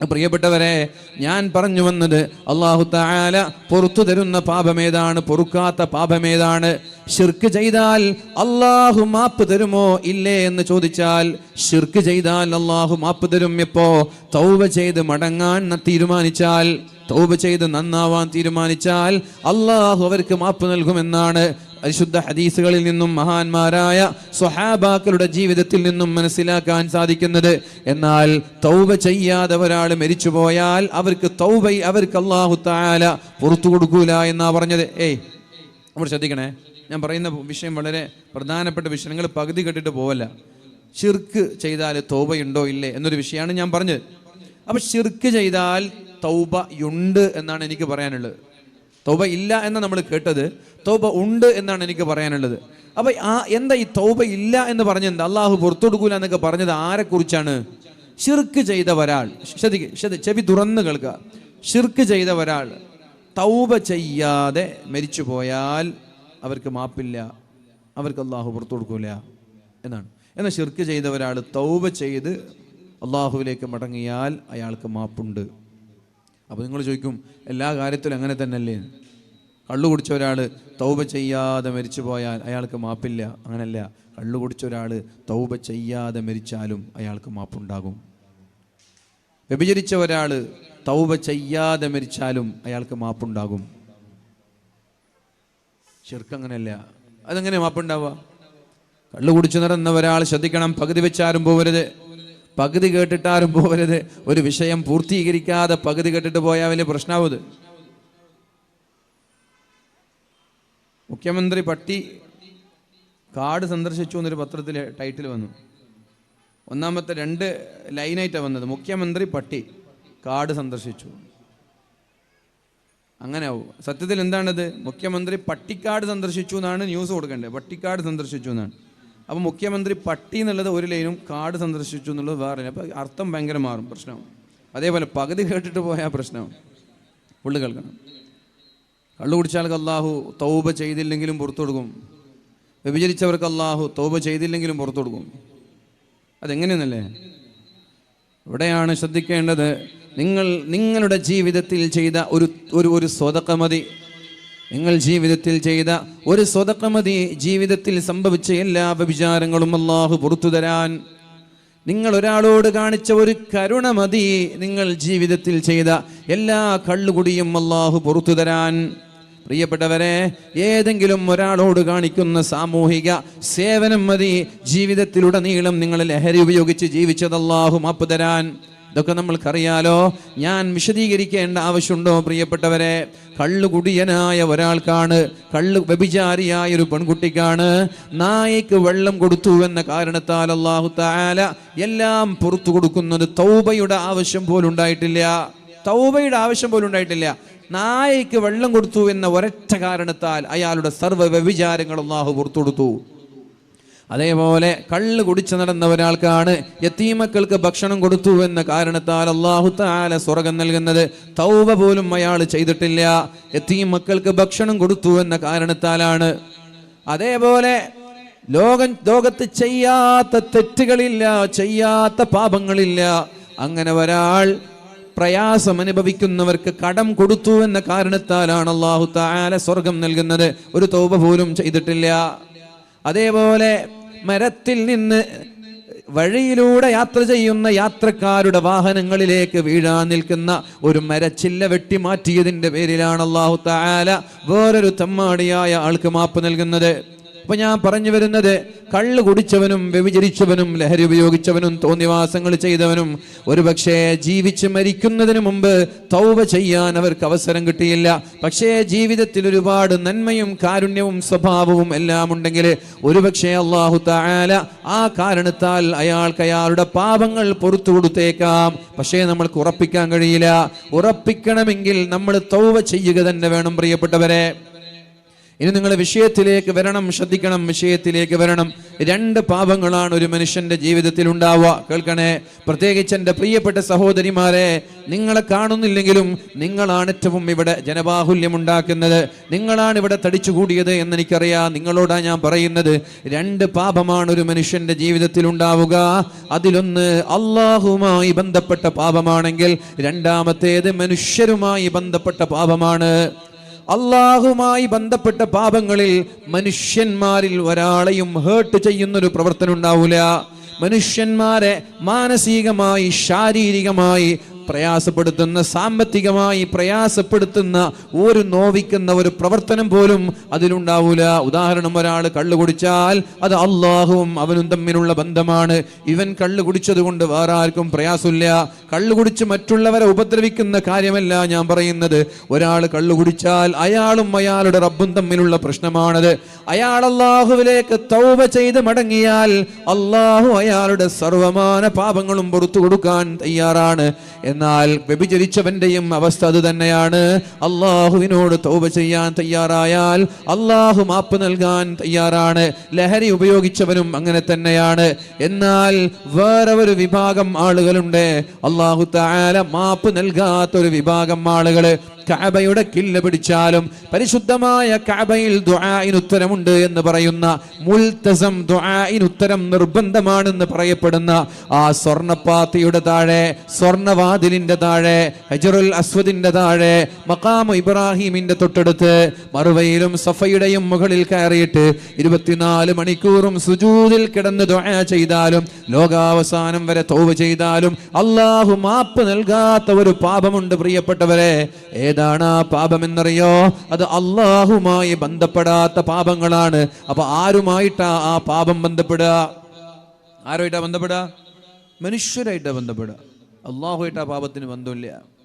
പ്രിയപ്പെട്ടവരെ ഞാൻ പറഞ്ഞു വന്നത് അള്ളാഹു താല പുറത്തു തരുന്ന പാപമേതാണ് പൊറുക്കാത്ത പാപമേതാണ്. ഷിർക്ക് ചെയ്താൽ അള്ളാഹു മാപ്പ് തരുമോ ഇല്ലേ എന്ന് ചോദിച്ചാൽ ഷിർക്ക് ചെയ്താൽ അള്ളാഹു മാപ്പ് തരും എപ്പോ? തൗവ ചെയ്ത് മടങ്ങാൻ തീരുമാനിച്ചാൽ തൗബ ചെയ്ത് നന്നാവാൻ തീരുമാനിച്ചാൽ അള്ളാഹു അവർക്ക് മാപ്പ് നൽകുമെന്നാണ് പരിശുദ്ധ ഹദീസുകളിൽ നിന്നും മഹാന്മാരായ സ്വഹാബാക്കളുടെ ജീവിതത്തിൽ നിന്നും മനസ്സിലാക്കാൻ സാധിക്കുന്നത്. എന്നാൽ തൗബ ചെയ്യാതെ ഒരാൾ മരിച്ചു പോയാൽ അവർക്ക് തൗബൈ അവർക്ക് അള്ളാഹു താല പുറത്തു കൊടുക്കൂല എന്നാ പറഞ്ഞത്. ഏയ് നമ്മൾ ശ്രദ്ധിക്കണേ. ഞാൻ പറയുന്ന വിഷയം വളരെ പ്രധാനപ്പെട്ട വിഷയം നിങ്ങൾ പകുതി കെട്ടിട്ട് പോവല്ല. ഷിർക്ക് ചെയ്താൽ തൗബയുണ്ടോ ഇല്ലേ എന്നൊരു വിഷയമാണ് ഞാൻ പറഞ്ഞത്. അപ്പൊ ഷിർക്ക് ചെയ്താൽ തൗബയുണ്ട് എന്നാണ് എനിക്ക് പറയാനുള്ളത്. തൗബ ഇല്ല എന്ന് നമ്മൾ കേട്ടത് തൗബ ഉണ്ട് എന്നാണ് എനിക്ക് പറയാനുള്ളത്. അപ്പൊ ആ എന്താ ഈ തൗബ ഇല്ല എന്ന് പറഞ്ഞത്? അള്ളാഹു പുറത്തു കൊടുക്കൂല എന്നൊക്കെ പറഞ്ഞത് ആരെ കുറിച്ചാണ് ഷിർക്ക് ചെയ്ത ഒരാൾ. ചെവി തുറന്ന് കേൾക്കുക. ഷിർക്ക് ചെയ്ത ഒരാൾ. തൗബ ചെയ്യാതെ മരിച്ചു പോയാൽ അവർക്ക് മാപ്പില്ല. അവർക്ക് അള്ളാഹു പുറത്തു കൊടുക്കൂല എന്നാണ്. എന്നാൽ ഷിർക്ക് ചെയ്ത ഒരാൾ തൗബ ചെയ്ത് അള്ളാഹുവിലേക്ക് മടങ്ങിയാൽ അയാൾക്ക് മാപ്പുണ്ട്. അപ്പോൾ നിങ്ങൾ ചോദിക്കും എല്ലാ കാര്യത്തിലും അങ്ങനെ തന്നെയല്ലേ? കള്ളു കുടിച്ച ഒരാൾ തൗബ ചെയ്യാതെ മരിച്ചു പോയാൽ അയാൾക്ക് മാപ്പില്ല അങ്ങനല്ല. കള്ളു കുടിച്ച ഒരാൾ തൗബ ചെയ്യാതെ മരിച്ചാലും അയാൾക്ക് മാപ്പുണ്ടാകും. വ്യഭിചരിച്ച ഒരാൾ തൗബ ചെയ്യാതെ മരിച്ചാലും അയാൾക്ക് മാപ്പുണ്ടാകും. ശിർക്ക് അങ്ങനെയല്ല. അതെങ്ങനെ മാപ്പുണ്ടാവുക? കള്ളു കുടിച്ചു നടന്ന ഒരാൾ ശ്രദ്ധിക്കണം പകുതി വെച്ചാരും പോകരുത് പകുതി കേട്ടിട്ടാരും പോകരുത്. ഒരു വിഷയം പൂർത്തീകരിക്കാതെ പകുതി കേട്ടിട്ട് പോയാൽ വലിയ പ്രശ്നാവത് മുഖ്യമന്ത്രി പട്ടി കാട് സന്ദർശിച്ചു എന്നൊരു പത്രത്തിൽ ടൈറ്റിൽ വന്നു. ഒന്നാമത്തെ രണ്ട് ലൈനായിട്ടാണ് വന്നത്. മുഖ്യമന്ത്രി പട്ടി കാട് സന്ദർശിച്ചു. അങ്ങനെ ആവും സത്യത്തിൽ എന്താണത്? മുഖ്യമന്ത്രി പട്ടിക്കാട് സന്ദർശിച്ചു എന്നാണ് ന്യൂസ് കൊടുക്കേണ്ടത്. പട്ടിക്കാട് സന്ദർശിച്ചു എന്നാണ്. അപ്പോൾ മുഖ്യമന്ത്രി പട്ടി എന്നുള്ളത് ഒരു ലൈനും കാട് സന്ദർശിച്ചു എന്നുള്ളത് വേറെ അപ്പോൾ അർത്ഥം ഭയങ്കര മാറും പ്രശ്നമാവും അതേപോലെ പകുതി കേട്ടിട്ട് പോയാൽ പ്രശ്നവും. പുള്ളി കേൾക്കണം. കള്ളു കുടിച്ചാൽക്ക് അള്ളാഹു തൗബ ചെയ്തില്ലെങ്കിലും പുറത്തു കൊടുക്കും. വ്യഭിചരിച്ചവർക്ക് അള്ളാഹു തൗബ ചെയ്തില്ലെങ്കിലും പുറത്തു കൊടുക്കും. അതെങ്ങനെയെന്നല്ലേ? ഇവിടെയാണ് ശ്രദ്ധിക്കേണ്ടത്. നിങ്ങൾ നിങ്ങളുടെ ജീവിതത്തിൽ ചെയ്ത ഒരു ഒരു ഒരു സ്വതക്ക മതി. നിങ്ങൾ ജീവിതത്തിൽ ചെയ്ത ഒരു സ്വതക്ക മതി ജീവിതത്തിൽ സംഭവിച്ച എല്ലാ വ്യഭിചാരങ്ങളും അള്ളാഹു പുറത്തു തരാൻ. നിങ്ങൾ ഒരാളോട് കാണിച്ച ഒരു കരുണമതി നിങ്ങൾ ജീവിതത്തിൽ ചെയ്ത എല്ലാ കള്ളുകുടിയും അള്ളാഹു പുറത്തു തരാൻ. പ്രിയപ്പെട്ടവരെ ഏതെങ്കിലും ഒരാളോട് കാണിക്കുന്ന സാമൂഹിക സേവനം മതി. ജീവിതത്തിലുടനീളം നിങ്ങൾ ലഹരി ഉപയോഗിച്ച് ജീവിച്ചത് അള്ളാഹു മാപ്പ് തരാൻ. ഇതൊക്കെ നമ്മൾക്കറിയാലോ. ഞാൻ വിശദീകരിക്കേണ്ട ആവശ്യമുണ്ടോ പ്രിയപ്പെട്ടവരെ? കള്ളുകുടിയനായ ഒരാൾക്കാണ് കള്ളു വ്യഭിചാരിയായ ഒരു പെൺകുട്ടിക്കാണ് നായക്ക് വെള്ളം കൊടുത്തു എന്ന കാരണത്താൽ അള്ളാഹു താല എല്ലാം പുറത്തു കൊടുക്കുന്നത് തൗബയുടെ ആവശ്യം പോലും ഉണ്ടായിട്ടില്ല. തൗബയുടെ ആവശ്യം പോലും ഉണ്ടായിട്ടില്ല. നായക്ക് വെള്ളം കൊടുത്തു എന്ന ഒരൊറ്റ കാരണത്താൽ അയാളുടെ സർവ വ്യഭിചാരങ്ങൾ അള്ളാഹു പുറത്തു കൊടുത്തു. അതേപോലെ കള്ള് കുടിച്ചു നടന്ന ഒരാൾക്കാണ് യത്തീമക്കൾക്ക് ഭക്ഷണം കൊടുത്തു എന്ന കാരണത്താൽ അള്ളാഹു താല സ്വർഗം നൽകുന്നത്. തൗവ പോലും അയാൾ ചെയ്തിട്ടില്ല. യത്തീമക്കൾക്ക് ഭക്ഷണം കൊടുത്തു എന്ന കാരണത്താലാണ്. അതേപോലെ ലോകം ലോകത്ത് ചെയ്യാത്ത തെറ്റുകളില്ല ചെയ്യാത്ത പാപങ്ങളില്ല. അങ്ങനെ ഒരാൾ പ്രയാസം അനുഭവിക്കുന്നവർക്ക് കടം കൊടുത്തു എന്ന കാരണത്താലാണ് അള്ളാഹു താല സ്വർഗം നൽകുന്നത്. ഒരു തൗബ പോലും ചെയ്തിട്ടില്ല. അതേപോലെ മരത്തിൽ നിന്ന് വഴിയിലൂടെ യാത്ര ചെയ്യുന്ന യാത്രക്കാരുടെ വാഹനങ്ങളിലേക്ക് വീഴാൻ നിൽക്കുന്ന ഒരു മരച്ചില്ല വെട്ടി മാറ്റിയതിന്റെ പേരിലാണ് അള്ളാഹു താല വേറൊരു തമ്മാടിയായ ആൾക്ക് മാപ്പ് നൽകുന്നത്. അപ്പൊ ഞാൻ പറഞ്ഞു വരുന്നത് കള്ള് കുടിച്ചവനും വ്യഭിചരിച്ചവനും ലഹരി ഉപയോഗിച്ചവനും തോന്നിവാസങ്ങൾ ചെയ്തവനും ഒരുപക്ഷെ ജീവിച്ച് മരിക്കുന്നതിന് മുമ്പ് തൗവ ചെയ്യാൻ അവർക്ക് അവസരം കിട്ടിയില്ല. പക്ഷേ ജീവിതത്തിൽ ഒരുപാട് നന്മയും കാരുണ്യവും സ്വഭാവവും എല്ലാം ഉണ്ടെങ്കിൽ ഒരുപക്ഷെ അള്ളാഹു താല ആ കാരണത്താൽ അയാൾക്ക് അയാളുടെ പാപങ്ങൾ പുറത്തു കൊടുത്തേക്കാം. പക്ഷേ നമ്മൾക്ക് ഉറപ്പിക്കാൻ കഴിയില്ല. ഉറപ്പിക്കണമെങ്കിൽ നമ്മൾ തൗവ ചെയ്യുക തന്നെ വേണം പ്രിയപ്പെട്ടവരെ. ഇനി നിങ്ങൾ വിഷയത്തിലേക്ക് വരണം ശ്രദ്ധിക്കണം വിഷയത്തിലേക്ക് വരണം. രണ്ട് പാപങ്ങളാണ് ഒരു മനുഷ്യന്റെ ജീവിതത്തിൽ ഉണ്ടാവുക. കേൾക്കണേ? പ്രത്യേകിച്ച് എന്റെ പ്രിയപ്പെട്ട സഹോദരിമാരെ നിങ്ങളെ കാണുന്നില്ലെങ്കിലും നിങ്ങളാണ് ഏറ്റവും ഇവിടെ ജനബാഹുല്യം ഉണ്ടാക്കുന്നത്. നിങ്ങളാണ് ഇവിടെ തടിച്ചുകൂടിയത് എന്ന് എനിക്കറിയാം നിങ്ങളോടാ ഞാൻ പറയുന്നത്. രണ്ട് പാപമാണ് ഒരു മനുഷ്യന്റെ ജീവിതത്തിൽ ഉണ്ടാവുക. അതിലൊന്ന് അള്ളാഹുമായി ബന്ധപ്പെട്ട പാപമാണെങ്കിൽ രണ്ടാമത്തേത് മനുഷ്യരുമായി ബന്ധപ്പെട്ട പാപമാണ്. അള്ളാഹുമായി ബന്ധപ്പെട്ട പാപങ്ങളിൽ മനുഷ്യന്മാരിൽ ഒരാളെയും ഹേർട്ട് ചെയ്യുന്നൊരു പ്രവർത്തനം ഉണ്ടാവില്ല മനുഷ്യന്മാരെ മാനസികമായി ശാരീരികമായി പ്രയാസപ്പെടുത്തുന്ന സാമ്പത്തികമായി പ്രയാസപ്പെടുത്തുന്ന ഒരു നോവിക്കുന്ന ഒരു പ്രവർത്തനം പോലും അതിലുണ്ടാവൂല. ഉദാഹരണം ഒരാൾ കള്ളു കുടിച്ചാൽ അത് അള്ളാഹുവും അവനും തമ്മിലുള്ള ബന്ധമാണ്. ഇവൻ കള്ളു കുടിച്ചത് കൊണ്ട് വേറെ ആർക്കും പ്രയാസമില്ല. കള്ളു കുടിച്ച് മറ്റുള്ളവരെ ഉപദ്രവിക്കുന്ന കാര്യമല്ല ഞാൻ പറയുന്നത്. ഒരാൾ കള്ളു കുടിച്ചാൽ അയാളും അയാളുടെ റബ്ബും തമ്മിലുള്ള പ്രശ്നമാണത്. അയാൾ അള്ളാഹുവിലേക്ക് തൗബ ചെയ്ത് മടങ്ങിയാൽ അള്ളാഹു അയാളുടെ സർവമാന പാപങ്ങളും പുറത്തു കൊടുക്കാൻ തയ്യാറാണ്. എന്നാൽ വ്യഭിചരിച്ചവന്റെയും അവസ്ഥ അത് തന്നെയാണ്. അള്ളാഹുവിനോട് തൗബ ചെയ്യാൻ തയ്യാറായാൽ അള്ളാഹു മാപ്പ് നൽകാൻ തയ്യാറാണ്. ലഹരി ഉപയോഗിച്ചവനും അങ്ങനെ തന്നെയാണ്. എന്നാൽ വേറെ ഒരു വിഭാഗം ആളുകളുണ്ട്. അള്ളാഹു താല മാപ്പ് നൽകാത്തൊരു വിഭാഗം ആളുകൾ. കഅബയുടെ കില്ല പിടിച്ചാലും പരിശുദ്ധമായ കഅബയിൽ ദുആഇന് ഉത്തരമുണ്ട് എന്ന് പറയുന്ന മുൽതസം ദുആഇന് ഉത്തരം നിർബന്ധമാണെന്ന് പറയപ്പെടുന്ന ആ സ്വർണപ്പാത്തിയുടെ താഴെ സ്വർണവാതിലിന്റെ താഴെ ഹജറുൽ അസ്വദിന്റെ താഴെ മക്കാമു ഇബ്രാഹിമിന്റെ തൊട്ടടുത്ത് മറുവയിലും സഫയുടെയും മുകളിൽ കയറിയിട്ട് ഇരുപത്തിനാല് മണിക്കൂറും സുജൂദിൽ കിടന്ന് ദുആ ചെയ്താലും ലോകാവസാനം വരെ തോവ് ചെയ്താലും അള്ളാഹു മാപ്പ് നൽകാത്ത ഒരു പാപമുണ്ട് പ്രിയപ്പെട്ടവരെ. ഏതാണ് ആ പാപം എന്നറിയോ അത് അള്ളാഹുമായി ബന്ധപ്പെടാത്ത പാപങ്ങളാണ്. അപ്പൊ ആരുമായിട്ടാ ആ പാപം ബന്ധപ്പെടുക? ആരുമായിട്ടാ ബന്ധപ്പെടുക? മനുഷ്യരായിട്ടാ ബന്ധപ്പെടുക. അള്ളാഹുമായിട്ട് ആ പാപത്തിന് ബന്ധമില്ല.